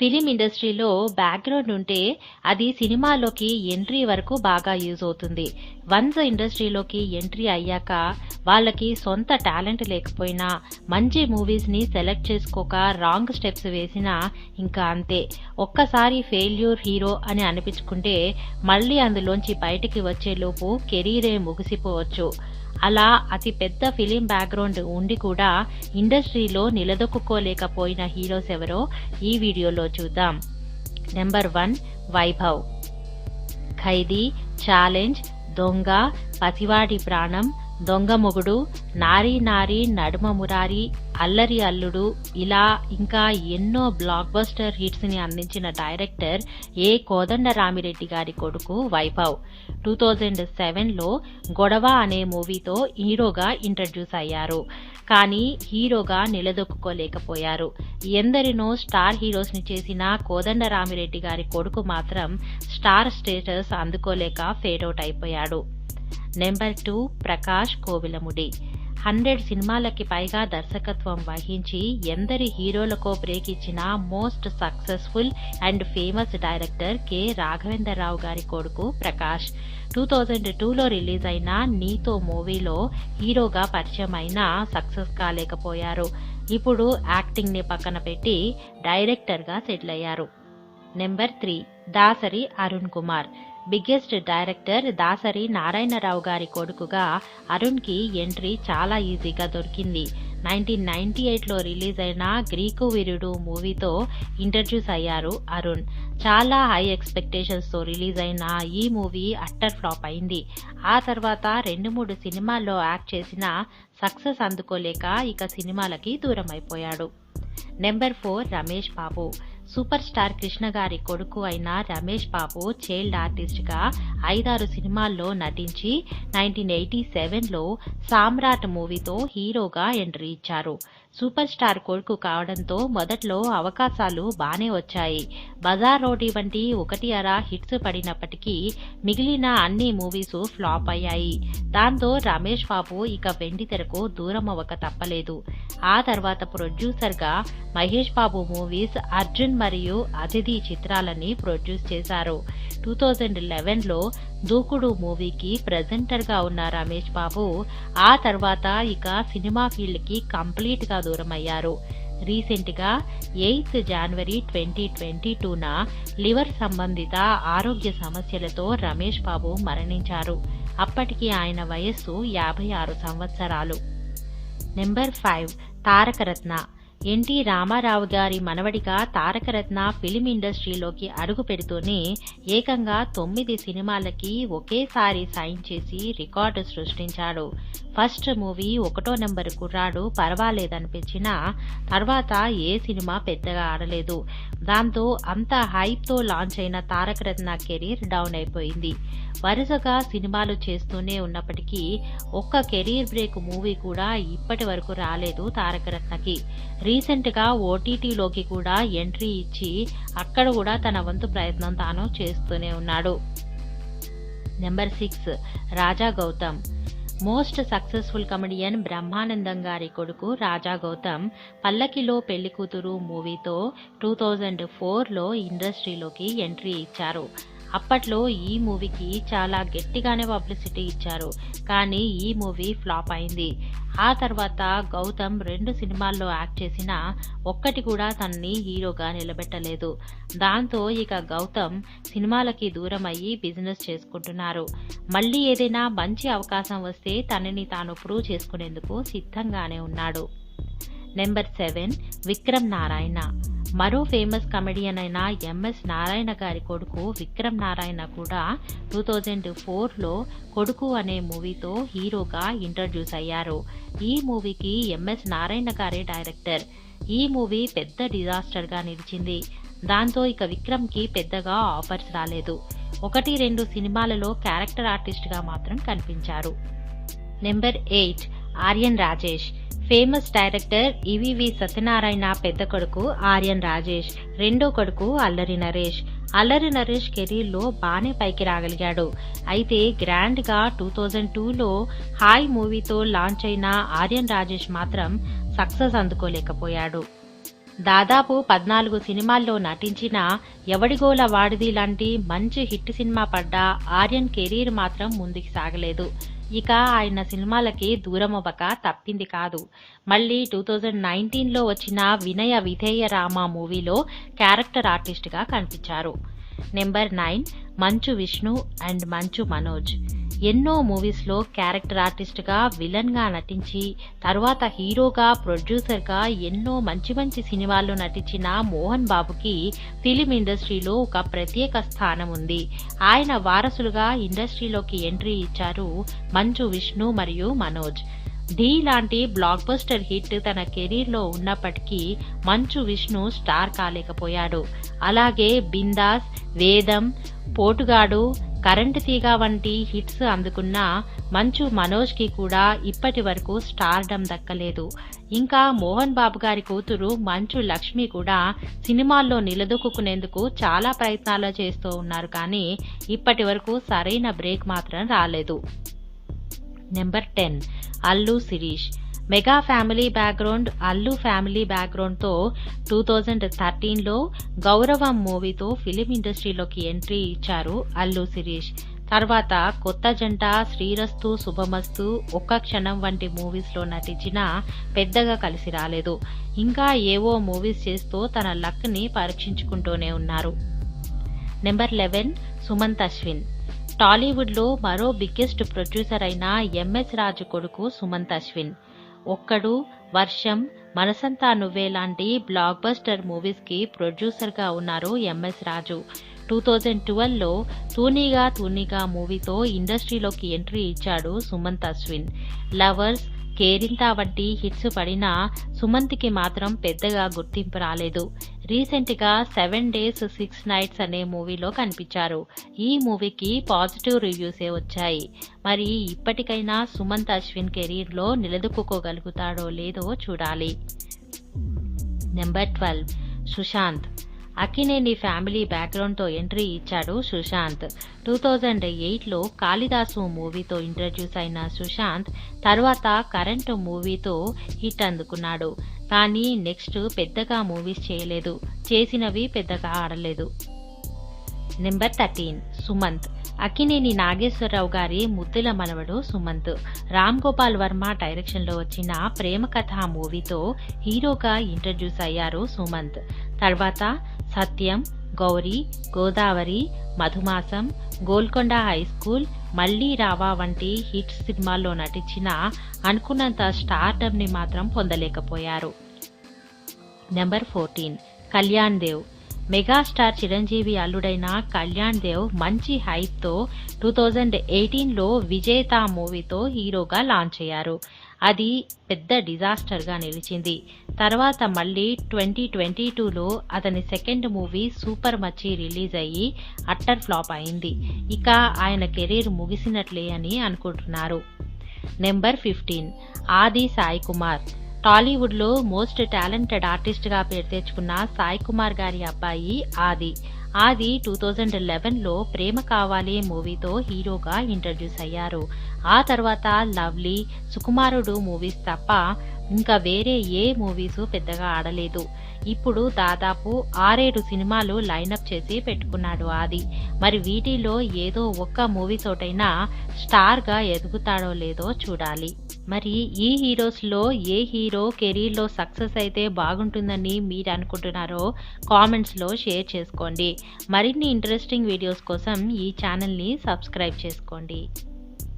Film ఇండస్ట్రీలో background ఉంటే అది సినిమాలోకి ఎంట్రీ వరకు బాగా యూజ్ అవుతుంది. వన్స్ ఇండస్ట్రీలోకి ఎంట్రీ అయ్యాక వాళ్ళకి సొంత టాలెంట్ లేకపోయినా మంచి మూవీస్ని సెలెక్ట్ చేసుకోక రాంగ్ స్టెప్స్ వేసినా ఇంకా అంతే. ఒక్కసారి ఫెయిల్యూర్ హీరో అని అనిపించుకుంటే మళ్ళీ అందులోంచి బయటికి వచ్చేలోపు కెరీరే ముగిసిపోవచ్చు. అలా అతి పెద్ద ఫిలిం బ్యాక్గ్రౌండ్ ఉండి కూడా ఇండస్ట్రీలో నిలదొక్కుకోలేకపోయిన హీరోస్ ఎవరో ఈ వీడియోలో చూద్దాం. Number one Vaibhav Khaidi challenge దొంగ పతివాడి ప్రాణం దొంగ మొగుడు నారీ నారీ నడుమ మురారి అల్లరి అల్లుడు ఇలా ఇంకా ఎన్నో బ్లాక్ బస్టర్ హిట్స్ని అందించిన డైరెక్టర్ ఏ కోదండరామిరెడ్డి గారి కొడుకు వైభవ్ టూ థౌజండ్ సెవెన్లో గొడవ అనే మూవీతో హీరోగా ఇంట్రడ్యూస్ అయ్యారు. కానీ హీరోగా నిలదొక్కుకోలేకపోయారు. ఎందరినో స్టార్ హీరోస్ని చేసిన కోదండరామిరెడ్డి గారి కొడుకు మాత్రం స్టార్ స్టేటస్ అందుకోలేక ఫేడ్ అవుట్ అయిపోయాడు. Number two Prakash Kovelamudi. Hundred సినిమాలకి పైగా దర్శకత్వం వహించి ఎందరి హీరోలకో బ్రేక్ ఇచ్చిన most successful and famous director K. Raghavendra Rao గారి కొడుకు ప్రకాష్. టూ థౌజండ్ టూలో రిలీజ్ అయిన నీతో మూవీలో హీరోగా పరిచయం అయినా సక్సెస్ కాలేకపోయారు. ఇప్పుడు యాక్టింగ్ని పక్కన పెట్టి డైరెక్టర్గా సెటిల్ అయ్యారు. Number three Dasari Arun Kumar. Biggest director Dasari Narayana Rao గారి కొడుకుగా అరుణ్కి ఎంట్రీ చాలా ఈజీగా దొరికింది. నైన్టీన్ నైన్టీ ఎయిట్లో రిలీజ్ అయిన గ్రీకు వీరుడు మూవీతో ఇంట్రడ్యూస్ అయ్యారు అరుణ్. చాలా హై ఎక్స్పెక్టేషన్స్తో రిలీజ్ అయిన ఈ మూవీ అట్టర్ ఫ్లాప్ అయింది. ఆ తర్వాత రెండు మూడు సినిమాల్లో యాక్ట్ చేసిన సక్సెస్ అందుకోలేక ఇక సినిమాలకి దూరం అయిపోయాడు number four Ramesh Babu. Super star Krishna గారి కొడుకు అయిన రమేష్ బాబు చైల్డ్ ఆర్టిస్ట్గా ఐదారు సినిమాల్లో నటించి నైన్టీన్ ఎయిటీ సెవెన్లో సామ్రాట్ మూవీతో హీరోగా ఎంట్రీ ఇచ్చారు. సూపర్ స్టార్ కొడుకు కావడంతో మొదట్లో అవకాశాలు బానే వచ్చాయి. బజార్ రోటీ వంటి ఒకటి అర హిట్స్ పడినప్పటికీ మిగిలిన అన్ని మూవీస్ ఫ్లాప్ అయ్యాయి. దాంతో రమేష్ బాబు ఇక వెండి తెరకు దూరం అవ్వక తప్పలేదు. ఆ తర్వాత ప్రొడ్యూసర్గా మహేష్ బాబు మూవీస్ అర్జున్ మరియు అతిథి చిత్రాలని ప్రొడ్యూస్ చేశారు. టూ థౌజండ్ లెవెన్లో దూకుడు మూవీకి ప్రెజెంటర్గా ఉన్న రమేష్ బాబు ఆ తర్వాత ఇక సినిమా ఫీల్డ్కి కంప్లీట్గా రీసెంట్గా ఎయిత్ జనవరి ట్వంటీ ట్వంటీ టూన లివర్ సంబంధిత ఆరోగ్య సమస్యలతో రమేష్ బాబు మరణించారు. అప్పటికి ఆయన వయస్సు యాభై ఆరు సంవత్సరాలు. Number five Tarakaratna. NT Rama Rao గారి మనవడిగా తారకరత్న ఫిలిం ఇండస్ట్రీలోకి అడుగు పెడుతూనే ఏకంగా తొమ్మిది సినిమాలకి ఒకేసారి సైన్ చేసి రికార్డు సృష్టించాడు. ఫస్ట్ మూవీ ఒకటో నెంబర్ కుర్రాడు పర్వాలేదనిపించినా తర్వాత ఏ సినిమా పెద్దగా ఆడలేదు. దాంతో అంత హైప్తో లాంచ్ అయిన తారకరత్న కెరీర్ డౌన్ అయిపోయింది. వరుసగా సినిమాలు చేస్తూనే ఉన్నప్పటికీ ఒక్క కెరీర్ బ్రేక్ మూవీ కూడా ఇప్పటి వరకు రాలేదు తారకరత్నకి. రీసెంట్గా ఓటీటీలోకి కూడా ఎంట్రీ ఇచ్చి అక్కడ కూడా తన వంతు ప్రయత్నం తాను చేస్తూనే ఉన్నాడు. Number six Raja Gautham. Most successful comedian Brahmanandam గారి కొడుకు రాజా గౌతమ్ పల్లకిలో పెళ్ళి కూతురు మూవీతో టూ థౌజండ్ ఫోర్లో ఇండస్ట్రీలోకి ఎంట్రీ ఇచ్చారు. అప్పట్లో ఈ మూవీకి చాలా గట్టిగానే పబ్లిసిటీ ఇచ్చారు. కానీ ఈ మూవీ ఫ్లాప్ అయింది. ఆ తర్వాత గౌతమ్ రెండు సినిమాల్లో యాక్ట్ చేసినా ఒక్కటి కూడా తనని హీరోగా నిలబెట్టలేదు. దాంతో ఇక గౌతమ్ సినిమాలకి దూరం అయ్యి బిజినెస్ చేసుకుంటున్నారు. మళ్ళీ ఏదైనా మంచి అవకాశం వస్తే తనని తాను ప్రూవ్ చేసుకునేందుకు సిద్ధంగానే ఉన్నాడు. Number seven Vikram Narayana. మరో ఫేమస్ కమెడియన్ అయిన ఎంఎస్ నారాయణ గారి కొడుకు విక్రమ్ నారాయణ కూడా టూ థౌజండ్ ఫోర్లో కొడుకు అనే మూవీతో హీరోగా ఇంట్రడ్యూస్ అయ్యారు. ఈ మూవీకి ఎంఎస్ నారాయణ గారే డైరెక్టర్. ఈ మూవీ పెద్ద డిజాస్టర్గా నిలిచింది. దాంతో ఇక విక్రమ్కి పెద్దగా ఆఫర్స్ రాలేదు. ఒకటి రెండు సినిమాలలో క్యారెక్టర్ ఆర్టిస్ట్గా మాత్రం కనిపించారు. Number eight Aryan Rajesh. Famous director EVV Satyanarayana పెద్ద కొడుకు ఆర్యన్ రాజేష్. రెండో కొడుకు అల్లరి నరేష్. అల్లరి నరేష్ కెరీర్లో బానే పైకి రాగలిగాడు. అయితే గ్రాండ్గా టూ థౌజండ్ టూలో హాయ్ మూవీతో లాంచ్ అయిన ఆర్యన్ రాజేష్ మాత్రం సక్సెస్ అందుకోలేకపోయాడు. దాదాపు పద్నాలుగు సినిమాల్లో నటించిన ఎవడిగోల వాడిది లాంటి మంచి హిట్ సినిమా పడ్డా ఆర్యన్ కెరీర్ మాత్రం ముందుకు సాగలేదు. ఇక ఆయన సినిమాలకి దూరమవ్వక తప్పింది కాదు. మళ్ళీ టూ థౌజండ్ నైన్టీన్లో వచ్చిన వినయ విధేయ రామ మూవీలో క్యారెక్టర్ ఆర్టిస్ట్గా కనిపించారు. Number nine Manchu Vishnu and Manchu Manoj. ఎన్నో మూవీస్లో క్యారెక్టర్ ఆర్టిస్ట్గా విలన్గా నటించి తర్వాత హీరోగా ప్రొడ్యూసర్గా ఎన్నో మంచి మంచి సినిమాల్లో నటించిన మోహన్ బాబుకి ఫిలిం ఇండస్ట్రీలో ఒక ప్రత్యేక స్థానం ఉంది. ఆయన వారసులుగా ఇండస్ట్రీలోకి ఎంట్రీ ఇచ్చారు మంచు విష్ణు మరియు మనోజ్. ఢీ లాంటి బ్లాక్ బస్టర్ హిట్ తన కెరీర్లో ఉన్నప్పటికీ మంచు విష్ణు స్టార్ కాలేకపోయాడు. అలాగే బిందాస్ వేదం పోటుగాడు కరెంటు తీగ వంటి హిట్స్ అందుకున్న మంచు మనోజ్కి కూడా ఇప్పటి వరకు స్టార్డమ్ దక్కలేదు. ఇంకా మోహన్ బాబు గారి కూతురు మంచు లక్ష్మి కూడా సినిమాల్లో నిలదొక్కునేందుకు చాలా ప్రయత్నాలు చేస్తూ ఉన్నారు కానీ ఇప్పటి వరకు సరైన బ్రేక్ మాత్రం రాలేదు. Number ten Allu Sirish. Mega family background Allu family బ్యాక్గ్రౌండ్తో two thousand థర్టీన్లో గౌరవం మూవీతో ఫిలిం ఇండస్ట్రీలోకి ఎంట్రీ ఇచ్చారు అల్లు శిరీష్. తర్వాత కొత్త జంట శ్రీరస్తు శుభమస్తు ఒక్క క్షణం వంటి మూవీస్లో నటించినా పెద్దగా కలిసి రాలేదు. ఇంకా ఏవో మూవీస్ చేస్తూ తన లక్ని పరీక్షించుకుంటూనే ఉన్నారు. Number eleven Sumanth Ashwin. టాలీవుడ్లో మరో బిగ్గెస్ట్ ప్రొడ్యూసర్ అయిన ఎంఎస్ రాజు కొడుకు సుమంత్ అశ్విన్. ఒక్కడు వర్షం మనసంతా నువ్వే లాంటి బ్లాక్ బస్టర్ మూవీస్కి ప్రొడ్యూసర్గా ఉన్నారు ఎంఎస్ రాజు. టూ థౌజండ్ ట్వెల్వ్లో తూనీగా తూనీగా మూవీతో ఇండస్ట్రీలోకి ఎంట్రీ ఇచ్చాడు సుమంత్ అశ్విన్. లవర్స్ కేరింత వంటి హిట్స్ పడినా సుమంత్కి మాత్రం పెద్దగా గుర్తింపు రాలేదు. రీసెంట్గా సెవెన్ డేస్ సిక్స్ నైట్స్ అనే మూవీలో కనిపించారు. ఈ మూవీకి పాజిటివ్ రివ్యూసే వచ్చాయి. మరి ఇప్పటికైనా సుమంత్ అశ్విన్ కెరీర్లో నిలదొక్కుకోగలుగుతాడో లేదో చూడాలి. Number twelve. Sushanth. Akkineni family బ్యాక్గ్రౌండ్తో entry ఇచ్చాడు సుశాంత్. టూ థౌజండ్ ఎయిట్లో కాళిదాసు మూవీతో ఇంట్రడ్యూస్ అయిన సుశాంత్ తర్వాత కరెంట్ మూవీతో హిట్ అందుకున్నాడు. కానీ నెక్స్ట్ పెద్దగా మూవీస్ చేయలేదు. చేసినవి పెద్దగా ఆడలేదు. Number thirteen Sumanth. Akkineni Nageswara Rao గారి ముద్దుల మనవడు సుమంత్. రామ్ గోపాల్ వర్మ డైరెక్షన్లో వచ్చిన ప్రేమ కథ మూవీతో హీరోగా ఇంట్రడ్యూస్ అయ్యారు సుమంత్. తర్వాత సత్యం గౌరీ గోదావరి మధుమాసం గోల్కొండ హై స్కూల్ మళ్ళీ రావా వంటి హిట్ సినిమాల్లో నటించిన అనుకున్నంత స్టార్డమ్ని మాత్రం పొందలేకపోయారు. Number fourteen Kalyan Dev. Megastar Chiranjeevi అల్లుడైన Kalyan Dev మంచి హైప్తో టూ థౌజండ్ ఎయిటీన్లో విజేత మూవీతో హీరోగా లాంచ్ అయ్యారు. అది పెద్ద డిజాస్టర్గా నిలిచింది. తర్వాత మళ్ళీ ట్వంటీ ట్వంటీ టూలో అతని second movie super Machi release అయ్యి అట్టర్ ఫ్లాప్ అయింది. ఇక ఆయన కెరీర్ ముగిసినట్లే అని అనుకుంటున్నారు. నెంబర్ ఫిఫ్టీన్ ఆది సాయి కుమార్. టాలీవుడ్లో మోస్ట్ టాలెంటెడ్ ఆర్టిస్ట్గా పేరు తెచ్చుకున్న సాయి కుమార్ గారి అబ్బాయి ఆది. ఆది టూ థౌజండ్ లెవెన్లో ప్రేమ కావాలి మూవీతో హీరోగా ఇంట్రడ్యూస్ అయ్యారు. ఆ తర్వాత లవ్లీ సుకుమారుడు మూవీస్ తప్ప ఇంకా వేరే ఏ మూవీస్ పెద్దగా ఆడలేదు. ఇప్పుడు దాదాపు ఆరేడు సినిమాలు లైనప్ చేసి పెట్టుకున్నాడు ఆది. మరి వీటిలో ఏదో ఒక్క మూవీ తోటైనా స్టార్గా ఎదుగుతాడో లేదో చూడాలి. మరి ఈ హీరోస్లో ఏ హీరో కెరీర్లో సక్సెస్ అయితే బాగుంటుందని మీరు అనుకుంటున్నారో కామెంట్స్లో షేర్ చేసుకోండి. మరిన్ని ఇంట్రెస్టింగ్ వీడియోస్ కోసం ఈ ఛానల్ని సబ్స్క్రైబ్ చేసుకోండి.